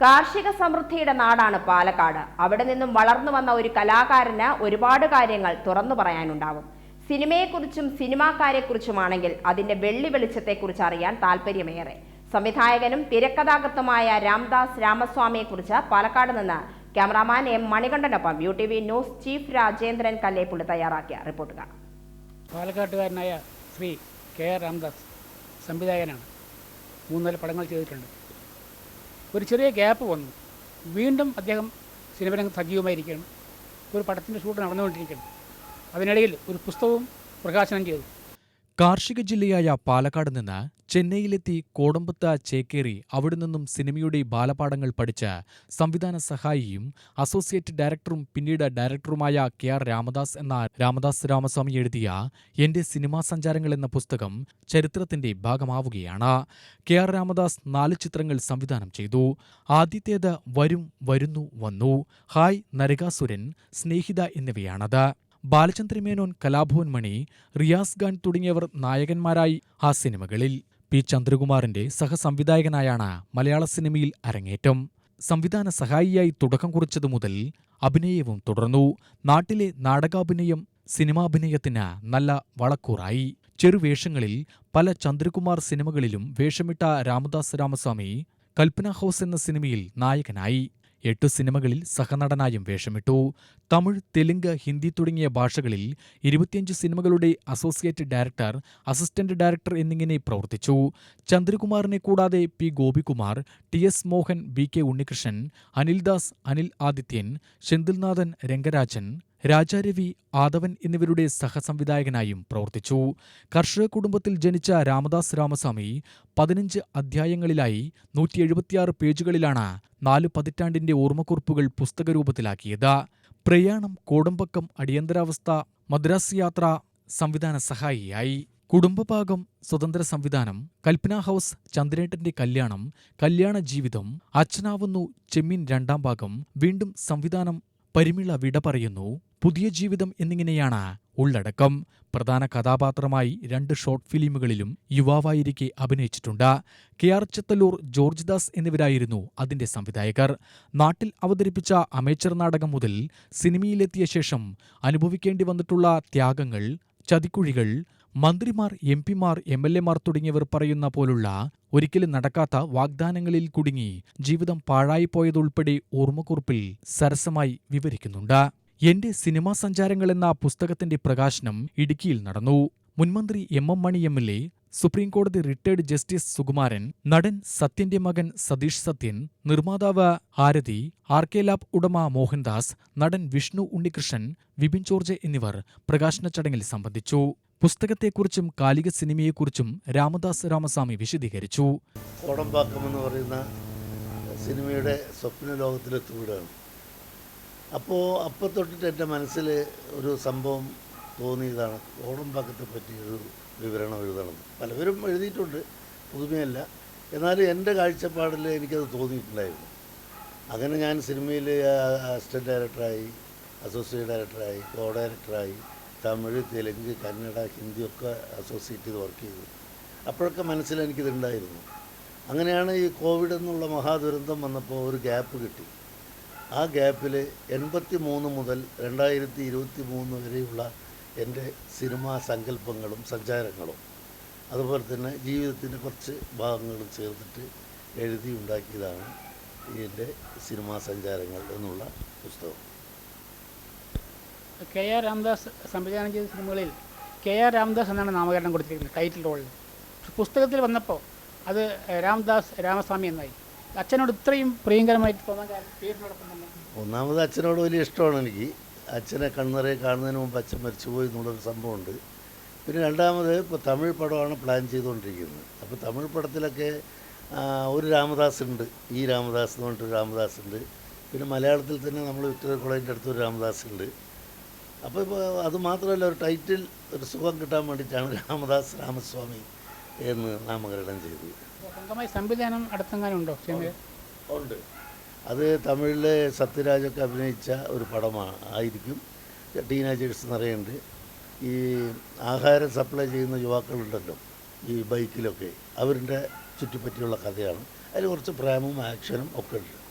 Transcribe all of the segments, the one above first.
കാർഷിക സമൃദ്ധിയുടെ നാടാണ് പാലക്കാട്. അവിടെ നിന്നും വളർന്നു വന്ന ഒരു കലാകാരന് ഒരുപാട് കാര്യങ്ങൾ തുറന്നു പറയാനുണ്ടാവും. സിനിമയെക്കുറിച്ചും സിനിമാക്കാരെക്കുറിച്ചുമാണെങ്കിൽ അതിന്റെ വെള്ളി വെളിച്ചത്തെക്കുറിച്ച് അറിയാൻ താല്പര്യമേറെ. സംവിധായകനും തിരക്കഥാകൃത്തുമായ രാംദാസ് രാമസ്വാമിയെക്കുറിച്ച് പാലക്കാട് നിന്ന് cameraman M മണികണ്ഠനൊപ്പം U T V news chief Rajendran Kallepully തയ്യാറാക്കിയ റിപ്പോർട്ട് കാണാം. പാലക്കാട്ടുകാരനായ ശ്രീ കെ ആർ രാംദാസ് സംവിധായകനാണ്. മൂന്നാൽ പടങ്ങൾ ചെയ്തിട്ടുണ്ട്. ഒരു ചെറിയ ഗ്യാപ്പ് വന്നു. വീണ്ടും അദ്ദേഹം സിനിമരംഗം സജീവമായിരിക്കണം ഒരു പടത്തിന്റെ ഷൂട്ട് നടന്നുകൊണ്ടിരിക്കുകയാണ്. അതിനിടയിൽ ഒരു പുസ്തകവും പ്രകാശനം ചെയ്തു. കാർഷിക ജില്ലയായ പാലക്കാട് നിന്ന് ചെന്നൈയിലെത്തി കോടമ്പത്ത ചേക്കേറി അവിടെ നിന്നും സിനിമയുടെ ബാലപാഠങ്ങൾ പഠിച്ച സംവിധാന സഹായിയും അസോസിയേറ്റ് ഡയറക്ടറും പിന്നീട് ഡയറക്ടറുമായ കെ ആർ രാമദാസ് എന്ന രാമദാസ് രാമസ്വാമി എഴുതിയ എന്റെ സിനിമാ സഞ്ചാരങ്ങൾ എന്ന പുസ്തകം ചരിത്രത്തിന്റെ ഭാഗമാവുകയാണ്. കെ ആർ രാമദാസ് നാല് ചിത്രങ്ങൾ സംവിധാനം ചെയ്തു. ആദ്യത്തേത് വരും വരുന്നു വന്നു ഹായ് നരകാസുരൻ സ്നേഹിത എന്നിവയാണത്. ബാലചന്ദ്രമേനോൻ കലാഭവൻ മണി റിയാസ് ഖാൻ തുടങ്ങിയവർ നായകന്മാരായി ആ സിനിമകളിൽ. പി ചന്ദ്രകുമാറിന്റെ സഹസംവിധായകനായാണ് മലയാള സിനിമയിൽ അരങ്ങേറ്റം. സംവിധാന സഹായിയായി തുടക്കം കുറിച്ചതു മുതൽ അഭിനയവും തുടർന്നു. നാട്ടിലെ നാടകാഭിനയം സിനിമാഭിനയത്തിന് നല്ല വളക്കൂറായി. ചെറുവേഷങ്ങളിൽ പല ചന്ദ്രകുമാർ സിനിമകളിലും വേഷമിട്ട രാമദാസ് രാമസ്വാമി കൽപ്പന ഹൗസ് എന്ന സിനിമയിൽ നായകനായി. എട്ടു സിനിമകളിൽ സഹനടനായും വേഷമിട്ടു. തമിഴ് തെലുങ്ക് ഹിന്ദി തുടങ്ങിയ ഭാഷകളിൽ ഇരുപത്തിയഞ്ച് സിനിമകളുടെ അസോസിയേറ്റ് ഡയറക്ടർ അസിസ്റ്റന്റ് ഡയറക്ടർ എന്നിങ്ങനെ പ്രവർത്തിച്ചു. ചന്ദ്രകുമാറിനെ കൂടാതെ P. Gopikumar T. S. Mohan B K. Unnikrishnan Anildas Anil Adityan Senthilnathan Rangarajan Rajaravi Aadhavan എന്നിവരുടെ സഹസംവിധായകനായും പ്രവർത്തിച്ചു. കർഷക കുടുംബത്തിൽ ജനിച്ച രാമദാസ് രാമസ്വാമി പതിനഞ്ച് അധ്യായങ്ങളിലായി നൂറ്റി എഴുപത്തിയാറ് പേജുകളിലാണ് നാല് പതിറ്റാണ്ടിന്റെ ഓർമ്മക്കുറിപ്പുകൾ പുസ്തകരൂപത്തിലാക്കിയത്. പ്രയാണം കോടമ്പക്കം അടിയന്തരാവസ്ഥ മദ്രാസ് യാത്ര സംവിധാന സഹായിയായി. കുടുംബഭാഗം സ്വതന്ത്ര സംവിധാനം കൽപ്പന ഹൗസ് ചന്ദ്രേട്ടന്റെ കല്യാണം കല്യാണ ജീവിതം അച്ഛനാവുന്നു ചെമ്മീൻ രണ്ടാം ഭാഗം വീണ്ടും സംവിധാനം പരിമിള വിട പറയുന്നു പുതിയ ജീവിതം എന്നിങ്ങനെയാണ് ഉള്ളടക്കം. പ്രധാന കഥാപാത്രമായി രണ്ട് ഷോർട്ട് ഫിലിമുകളിലും യുവാവായിരിക്കെ അഭിനയിച്ചിട്ടുണ്ട്. K R Chethallur George Das എന്നിവരായിരുന്നു അതിന്റെ സംവിധായകർ. നാട്ടിൽ അവതരിപ്പിച്ച അമേച്ചർ നാടകം മുതൽ സിനിമയിലെത്തിയ ശേഷം അനുഭവിക്കേണ്ടി വന്നിട്ടുള്ള ത്യാഗങ്ങൾ ചതിക്കുഴികൾ മന്ത്രിമാർ എം പിമാർ എം എൽ എമാർ തുടങ്ങിയവർ പറയുന്ന പോലുള്ള ഒരിക്കലും നടക്കാത്ത വാഗ്ദാനങ്ങളിൽ കുടുങ്ങി ജീവിതം പാഴായിപ്പോയതുൾപ്പെടെ ഓർമ്മക്കുറിപ്പിൽ സരസമായി വിവരിക്കുന്നുണ്ട്. എന്റെ സിനിമാ സഞ്ചാരങ്ങൾ എന്ന പുസ്തകത്തിന്റെ പ്രകാശനം ഇടുക്കിയിൽ നടന്നു. മുൻമന്ത്രി M M Mani M L A സുപ്രീംകോടതി റിട്ടയർഡ് ജസ്റ്റിസ് സുകുമാരൻ നടൻ സത്യന്റെ മകൻ സതീഷ് സത്യൻ നിർമ്മാതാവ് ആരതി ആർ കെ ലാബ് ഉടമ മോഹൻദാസ് നടൻ വിഷ്ണു ഉണ്ണികൃഷ്ണൻ വിപിൻ ജോർജ് എന്നിവർ പ്രകാശന ചടങ്ങിൽ സംബന്ധിച്ചു. പുസ്തകത്തെക്കുറിച്ചും കാലിക സിനിമയെക്കുറിച്ചും രാമദാസ് രാമസ്വാമി വിശദീകരിച്ചു. കോടമ്പാക്കം എന്ന് പറയുന്ന സിനിമയുടെ സ്വപ്ന ലോകത്തിലെത്തുകയാണ് അപ്പോൾ അപ്പോൾ തൊട്ടിട്ട് എന്റെ മനസ്സിൽ ഒരു സംഭവം തോന്നിയതാണ്. കോടമ്പാക്കത്തെ പറ്റി ഒരു വിവരണം എഴുതണം. പലവരും എഴുതിയിട്ടുണ്ട്. പുതുമയല്ല. എന്നാലും എന്റെ കാഴ്ചപ്പാടിൽ എനിക്കത് തോന്നിയിട്ടുണ്ടായിരുന്നു. അങ്ങനെ ഞാൻ സിനിമയിൽ അസിസ്റ്റന്റ് ഡയറക്ടറായി അസോസിയേറ്റ് ഡയറക്ടറായി കോ ഡയറക്ടറായി തമിഴ് തെലുങ്ക് കന്നഡ ഹിന്ദി ഒക്കെ അസോസിയേറ്റ് ചെയ്ത് വർക്ക് ചെയ്തു. അപ്പോഴൊക്കെ മനസ്സിൽ എനിക്കിതുണ്ടായിരുന്നു. അങ്ങനെയാണ് ഈ കോവിഡ് എന്നുള്ള മഹാദുരന്തം വന്നപ്പോൾ ഒരു ഗ്യാപ്പ് കിട്ടി. ആ ഗ്യാപ്പിൽ എൺപത്തി മൂന്ന് മുതൽ രണ്ടായിരത്തി ഇരുപത്തി മൂന്ന് വരെയുള്ള എന്റെ സിനിമാ സങ്കല്പങ്ങളും സഞ്ചാരങ്ങളും. അതുപോലെ തന്നെ ജീവിതത്തിന്റെ കുറച്ച് ഭാഗങ്ങളും ചേർത്തിട്ട് എഴുതി ഉണ്ടാക്കിയതാണ് എന്റെ സിനിമാ സഞ്ചാരങ്ങൾ എന്നുള്ള പുസ്തകം. കെ ആർ രാംദാസ് സംവിധാനം ചെയ്ത സിനിമകളിൽ കെ ആർ രാംദാസ് എന്നാണ് നാമകരണം കൊടുത്തിരിക്കുന്നത് ടൈറ്റിൽ റോളിൽ പുസ്തകത്തിൽ വന്നപ്പോൾ അത് രാംദാസ് രാമസ്വാമി എന്നായി. അച്ഛനോട് ഇത്രയും പ്രിയങ്കരമായിട്ട് തോന്നാൻ കാരണം ഒന്നാമത് അച്ഛനോട് വലിയ ഇഷ്ടമാണ് എനിക്ക്. അച്ഛനെ കണ്ണറെ കാണുന്നതിന് മുമ്പ് അച്ഛൻ മരിച്ചുപോയി എന്നുള്ളൊരു സംഭവമുണ്ട്. പിന്നെ രണ്ടാമത് ഇപ്പോൾ തമിഴ് പടമാണ് പ്ലാൻ ചെയ്തുകൊണ്ടിരിക്കുന്നത്. അപ്പോൾ തമിഴ് പടത്തിലൊക്കെ ഒരു രാമദാസ് ഉണ്ട്. ഈ രാമദാസ് എന്ന് പറഞ്ഞിട്ട് രാമദാസ് ഉണ്ട്. പിന്നെ മലയാളത്തിൽ തന്നെ നമ്മൾ വിക്ടോറിയ കോളേജിന്റെ അടുത്തൊരു രാമദാസ് ഉണ്ട്. അപ്പോൾ ഇപ്പോൾ അത് മാത്രമല്ല ഒരു ടൈറ്റിൽ ഒരു സുഖം കിട്ടാൻ വേണ്ടിയിട്ടാണ് രാമദാസ് രാമസ്വാമി എന്ന് നാമകരണം ചെയ്തു. സ്വന്തമായി സംവിധാനം അടുത്തെങ്ങാനുണ്ടോ സിനിമയിൽ ഉണ്ട്. അത് തമിഴിലെ സത്യരാജൊക്കെ അഭിനയിച്ച ഒരു പടമാണ് ആയിരിക്കും. ടീനേജേഴ്സ് നിറയുണ്ട്. ഈ ആഹാരം സപ്ലൈ ചെയ്യുന്ന യുവാക്കളുണ്ടല്ലോ ഈ ബൈക്കിലൊക്കെ. അവരുടെ ചുറ്റിപ്പറ്റിയുള്ള കഥയാണ്. അതിൽ കുറച്ച് പ്രേമവും ആക്ഷനും ഒക്കെ ഉണ്ട്.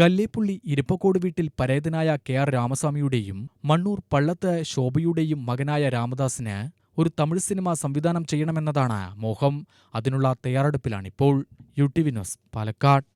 കല്ലേപ്പുള്ളി ഇരിപ്പക്കോട് വീട്ടിൽ പരേതനായ കെ ആർ രാമസ്വാമിയുടെയും മണ്ണൂർ പള്ളത്ത് ശോഭയുടെയും മകനായ രാമദാസിന് ഒരു തമിഴ് സിനിമ സംവിധാനം ചെയ്യണമെന്നതാണ് മോഹം. അതിനുള്ള തയ്യാറെടുപ്പിലാണിപ്പോൾ U T V news Palakkad.